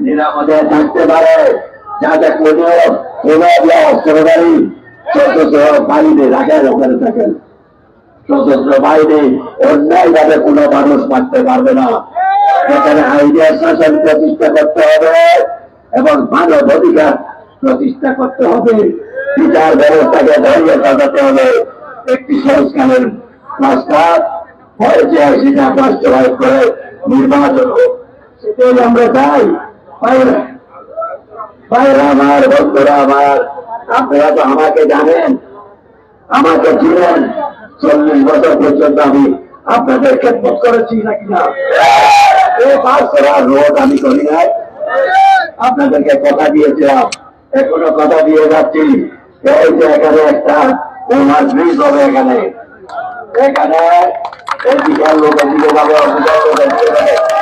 নিরাপদে থাকতে পারে। যাতে কোনো কোনো অস্ত্রধারী সশস্ত্র বাহিনী রাখেন ওখানে থাকেন। সশস্ত্র বাহিনী অন্যায় ভাবে কোনো মানুষ মারতে পারবে না। এখানে আইডিয়া শাসন প্রতিষ্ঠা করতে হবে এবং মানব অধিকার প্রতিষ্ঠা করতে হবে। বিচার ব্যবস্থাকে ধরিয়ে সাজাতে হবে। একটি সংস্কারের প্রস্তাব হয়েছে, সেটা বাস্তবায়ন করে নির্বাচন সেটাই আমরা চাই। আমার, বন্ধুরা আমার, আপনারা তো আমাকে জানেন, আমাকে ছিলেন চল্লিশ বছর পর্যন্ত আমি আপনাদের খেদমত করেছি নাকি না? এই আপনাদেরকে কথা দিয়েছিলাম, এখনও কথা দিয়ে যাচ্ছি। এই যে এখানে একটা ব্রিজ হবে এখানে। এখানে যাবে।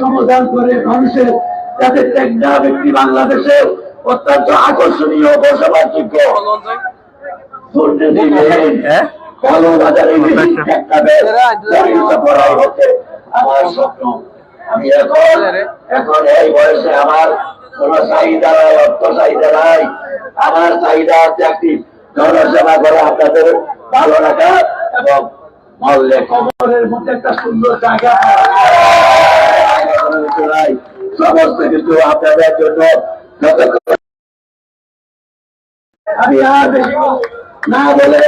সমাধান করে মানুষের যাতে টেকনা ব্যক্তি বাংলাদেশে অত্যন্ত আকর্ষণীয় বসবাসযোগ্য দুর্নীতিবিহীন পরিণত করা হচ্ছে আমার স্বপ্ন। আমি এখন এখন এই বয়সে আমার কোন চাহিদা নাই অর্থ চাহিদা নাই। আমার চাহিদা হচ্ছে একটি জনসেবা করে আপনাদের ভালো রাখা এবং মল্লে কবরের মধ্যে একটা সুন্দর জায়গা। সমস্ত কিছু আপনাদের জন্য আমি আর না বলে